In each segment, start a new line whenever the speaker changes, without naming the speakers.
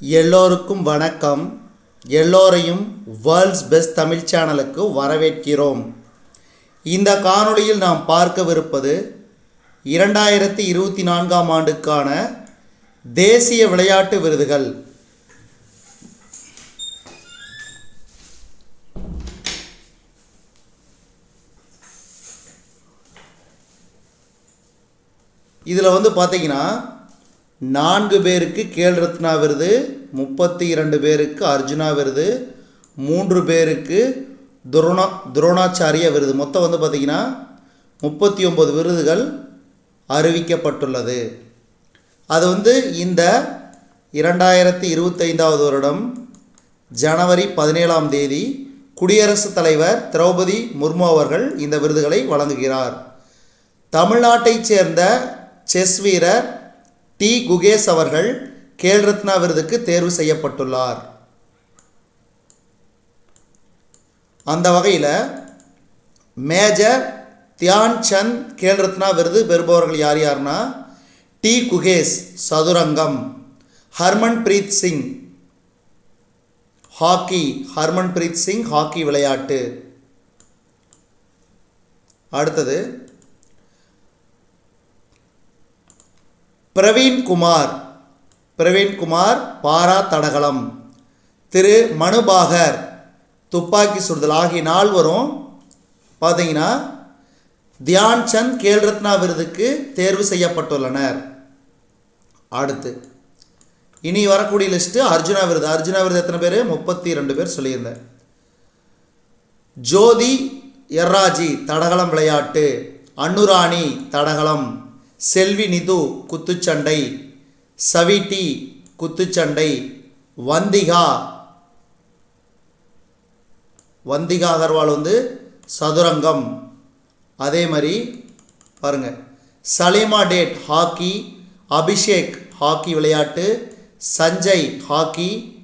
எல்லோருக்கும் வணக்கம். எல்லோரையும் வேர்ல்ட்ஸ் பெஸ்ட் தமிழ் சேனலுக்கு வரவேற்கிறோம். இந்த காணொளியில் நாம் பார்க்கவிருப்பது இரண்டாயிரத்தி இருபத்தி நான்காம் ஆண்டுக்கான தேசிய விளையாட்டு விருதுகள். இதில் வந்து பார்த்தீங்கன்னா நான்கு பேருக்கு கேல் ரத்னா விருது முப்பத்தி இரண்டு பேருக்கு அர்ஜுனா விருது மூன்று பேருக்கு துரோணா துரோணாச்சாரிய விருது. மொத்தம் வந்து பார்த்திங்கன்னா முப்பத்தி ஒம்பது விருதுகள் அறிவிக்கப்பட்டுள்ளது. அது வந்து இந்த இரண்டாயிரத்தி இருபத்தைந்தாவது வருடம் ஜனவரி பதினேழாம் தேதி குடியரசுத் தலைவர் திரௌபதி முர்மு அவர்கள் இந்த விருதுகளை வழங்குகிறார். தமிழ்நாட்டைச் சேர்ந்த செஸ் வீரர் டி. குகேஷ் அவர்கள் கேல் ரத்னா விருதுக்கு தேர்வு செய்யப்பட்டுள்ளார். அந்த வகையில் மேஜர் தியான் சந்த் கேல் ரத்னா விருது பெறுபவர்கள் யார் யாருன்னா டி. குகேஷ் சதுரங்கம் Harman breath Singh hockey Harman breath Singh hockey விளையாட்டு. அடுத்தது பிரவீன்குமார். பிரவீன்குமார் பாரா தடகளம். திரு மனுபாகர். துப்பாக்கி சுடுதல் ஆகிய நால்வரும் பார்த்தீங்கன்னா தியான் சந்த் கேல் ரத்னா விருதுக்கு தேர்வு செய்யப்பட்டுள்ளனர். அடுத்து இனி வரக்கூடிய லிஸ்ட்டு அர்ஜுனா விருது. அர்ஜுனா விருது எத்தனை பேர்? முப்பத்தி ரெண்டு பேர் சொல்லியிருந்தேன். ஜோதி எர்ராஜி தடகளம் விளையாட்டு. அன்னுராணி தடகளம். செல்வி நிது குத்துச்சண்டை சவிட்டி குத்துச்சண்டை வந்திகா வந்திகா அகர்வால் வந்து சதுரங்கம். அதே மாதிரி பாருங்க. சலீமா டேட் ஹாக்கி அபிஷேக் ஹாக்கி விளையாட்டு Sanjay hockey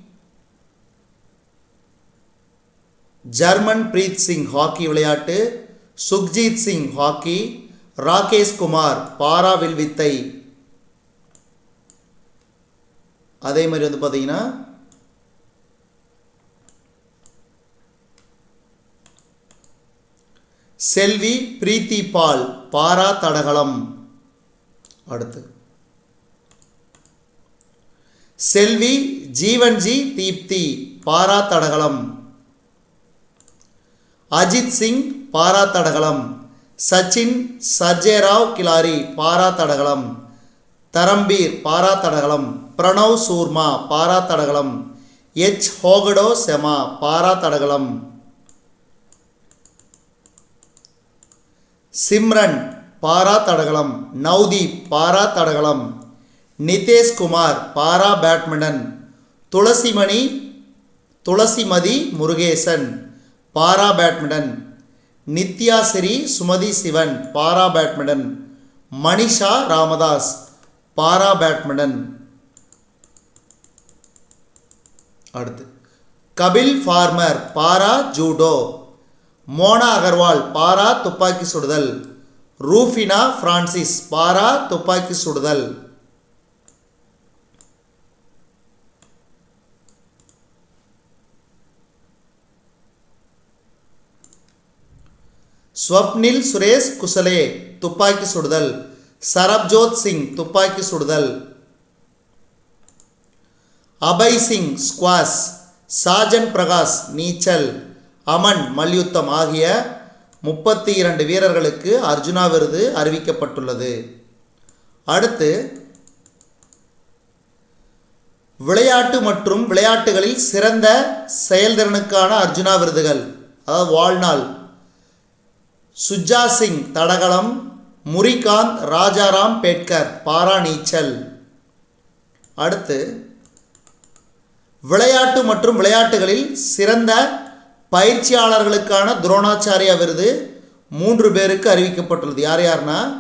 German breath Singh hockey விளையாட்டு சுக்ஜீத் சிங் ஹாக்கி ராகேஷ் குமார் வித்தை அதே மாதிரி வந்து பார்த்தீங்கன்னா செல்வி பிரீத்தி பால் பாரா தடகளம். அடுத்து செல்வி ஜீவன்ஜி தீப்தி பாரா தடகளம். அஜித் சிங் பாரா தடகளம். சச்சின் சர்ஜேராவ் கிலாரி பாரா தடகளம். தரம்பீர் பாரா தடகளம். பிரணவ் சூர்மா பாரா தடகளம். எச். ஹோகடோ செமா பாரா தடகளம். சிம்ரன் பாரா தடகளம். Navdeep para தடகளம். Niteshkumar para badminton. Thulasimani Thulasimathi Murugesan para badminton. Nithyasri Sumathi Sivan para badminton. Manisha Ramadass para badminton. அடுத்து Kapil Parmar para judo. Mona Agarwal para துப்பாக்கி சுடுதல். ரூஃபினா Francis பாரா துப்பாக்கி சுடுதல். ஸ்வப்னில் சுரேஷ் குசலே துப்பாக்கி சுடுதல். சரப்ஜோத் சிங் துப்பாக்கி சுடுதல். அபய் சிங் ஸ்குவாஸ் சாஜன் பிரகாஷ் நீச்சல். அமன் மல்யுத்தம் ஆகிய முப்பத்தி இரண்டு வீரர்களுக்கு அர்ஜுனா விருது அறிவிக்கப்பட்டுள்ளது. அடுத்து விளையாட்டு மற்றும் விளையாட்டுகளில் சிறந்த செயல்திறனுக்கான அர்ஜுனா விருதுகள். அதாவது வாழ்நாள். சுஜா சிங் தடகளம் முரிகாந்த் ராஜாராம் பேட்கர் பாரா நீச்சல். அடுத்து விளையாட்டு மற்றும் விளையாட்டுகளில் சிறந்த பயிற்சியாளர்களுக்கான துரோணாச்சாரியா விருது மூன்று பேருக்கு அறிவிக்கப்பட்டுள்ளது. யார் யார்னா?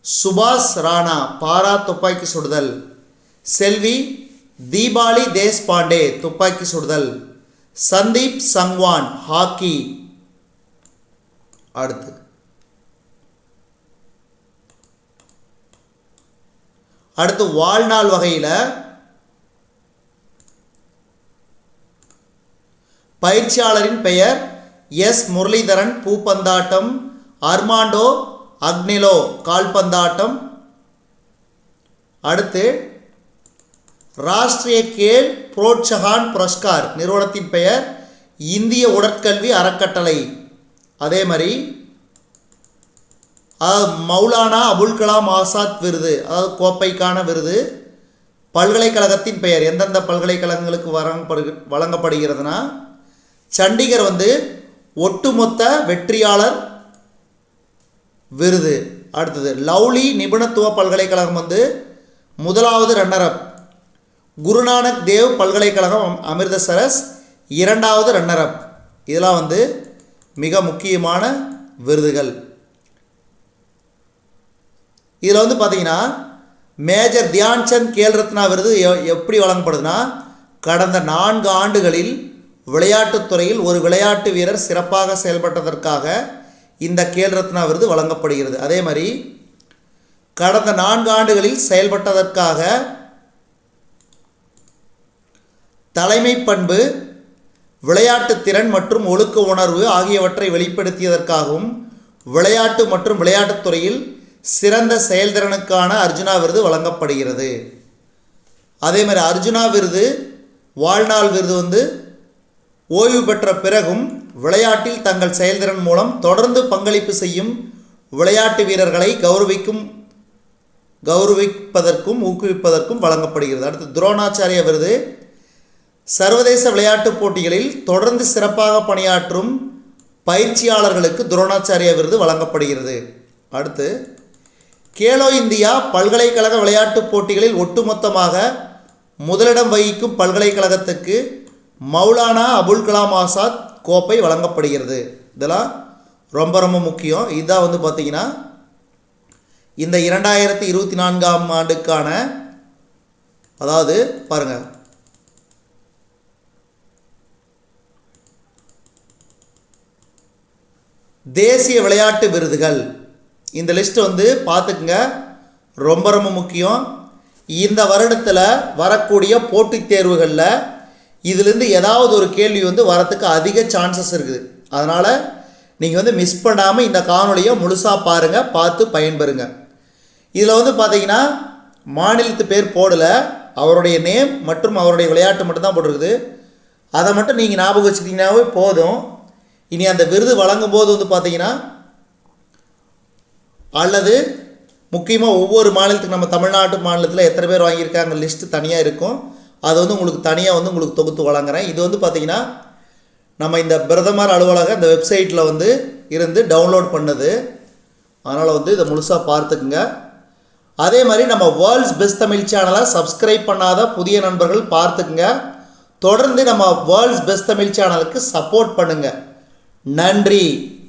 சுபாஷ் ராணா பாரா துப்பாக்கி சுடுதல். செல்வி தீபாவளி தேஷ்பாண்டே துப்பாக்கி சுடுதல். சந்தீப் சங்வான் ஹாக்கி. அடுத்து. அடுத்து வாழ்நாள் வகையில் பயிற்சியாளரின் பெயர் எஸ் முரளிதரன் பூப்பந்தாட்டம் அர்மாண்டோ அக்னிலோ கால்பந்தாட்டம். அடுத்து ராஷ்டிரிய கேல் புரோட்சஹான் புரஸ்கார் நிறுவனத்தின் பெயர் இந்திய உடற்கல்வி அறக்கட்டளை. அதே மாதிரி மௌலானா அபுல் கலாம் ஆசாத் விருது அதாவது கோப்பைக்கான விருது பல்கலைக்கழகத்தின் பெயர் எந்தெந்த பல்கலைக்கழகங்களுக்கு வழங்கப்படு வழங்கப்படுகிறதுனா சண்டிகர் வந்து ஒட்டுமொத்த வெற்றியாளர் விருது. அடுத்தது லவ்லி நிபுணத்துவ பல்கலைக்கழகம் வந்து முதலாவது ரன்னரப் குருநானக் தேவ் பல்கலைக்கழகம் அமிர்தசரஸ் இரண்டாவது ரன்னரப் இதெல்லாம் வந்து மிக முக்கியமான விருதுகள். இதில் வந்து பார்த்தீங்கன்னா மேஜர் தியான்சந்த் கேல் ரத்னா விருது எ- எப்படி வழங்கப்படுதுன்னா கடந்த நான்கு ஆண்டுகளில் விளையாட்டுத்துறையில் ஒரு விளையாட்டு வீரர் சிறப்பாக செயல்பட்டதற்காக இந்த கேல் ரத்னா விருது வழங்கப்படுகிறது. அதே மாதிரி கடந்த நான்கு ஆண்டுகளில் செயல்பட்டதற்காக தலைமை பண்பு விளையாட்டு திறன் மற்றும் ஒழுக்க உணர்வு ஆகியவற்றை வெளிப்படுத்தியதற்காகவும் விளையாட்டு மற்றும் விளையாட்டுத் துறையில் சிறந்த செயல்திறனுக்கான அர்ஜுனா விருது வழங்கப்படுகிறது. அதே மாதிரி அர்ஜுனா விருது வாழ்நாள் விருது வந்து ஓய்வு பெற்ற பிறகும் விளையாட்டில் தங்கள் செயல்திறன் மூலம் தொடர்ந்து பங்களிப்பு செய்யும் விளையாட்டு வீரர்களை கௌரவிக்கும் கௌரவிப்பதற்கும் ஊக்குவிப்பதற்கும் வழங்கப்படுகிறது. அடுத்து துரோணாச்சாரிய விருது சர்வதேச விளையாட்டுப் போட்டிகளில் தொடர்ந்து சிறப்பாக பணியாற்றும் பயிற்சியாளர்களுக்கு துரோணாச்சாரிய விருது வழங்கப்படுகிறது. அடுத்து கேலோ இந்தியா பல்கலைக்கழக விளையாட்டுப் போட்டிகளில் ஒட்டுமொத்தமாக முதலிடம் வகிக்கும் பல்கலைக்கழகத்துக்கு மௌலானா அபுல் கலாம் ஆசாத் கோப்பை வழங்கப்படுகிறது. இதெல்லாம் ரொம்ப ரொம்ப முக்கியம். இதுதான் வந்து பார்த்திங்கன்னா இந்த இரண்டாயிரத்தி இருபத்தி நான்காம் ஆண்டுக்கான அதாவது பாருங்கள் தேசிய விளையாட்டு விருதுகள். இந்த லிஸ்ட் வந்து பார்த்துக்குங்க. ரொம்ப ரொம்ப முக்கியம். இந்த வருடத்தில் வரக்கூடிய போட்டித் தேர்வுகளில் இதிலிருந்து ஏதாவது ஒரு கேள்வி வந்து வரத்துக்கு அதிக சான்சஸ் இருக்குது. அதனால் நீங்கள் வந்து மிஸ் பண்ணாமல் இந்த காணொலியை முழுசாக பாருங்கள் பார்த்து பயன்பெறுங்க. இதில் வந்து பார்த்தீங்கன்னா மாநிலத்து பேர் போடலை. அவருடைய நேம் மற்றும் அவருடைய விளையாட்டு மட்டும்தான் போட்டிருக்குது. அதை மட்டும் நீங்கள் ஞாபகம் வச்சுக்கிட்டீங்கன்னாவே போதும். இனி அந்த விருது வழங்கும் போது வந்து பார்த்தீங்கன்னா அல்லது முக்கியமாக ஒவ்வொரு மாநிலத்துக்கு நம்ம தமிழ்நாட்டு மாநிலத்தில் எத்தனை பேர் வாங்கியிருக்காங்க லிஸ்ட்டு தனியாக இருக்கும். அது வந்து உங்களுக்கு தனியாக வந்து உங்களுக்கு தொகுத்து வழங்குறேன். இது வந்து பார்த்தீங்கன்னா நம்ம இந்த பிரதமர் அலுவலகம் இந்த வெப்சைட்டில் வந்து இருந்து டவுன்லோட் பண்ணுது. அதனால் வந்து இதை முழுசாக பார்த்துக்குங்க. அதே மாதிரி நம்ம வேர்ல்ட்ஸ் பெஸ்ட் தமிழ் சேனலை சப்ஸ்கிரைப் பண்ணாத புதிய நண்பர்கள் பார்த்துக்குங்க. தொடர்ந்து நம்ம வேர்ல்ட்ஸ் பெஸ்ட் தமிழ் சேனலுக்கு சப்போர்ட் பண்ணுங்கள் நன்றி.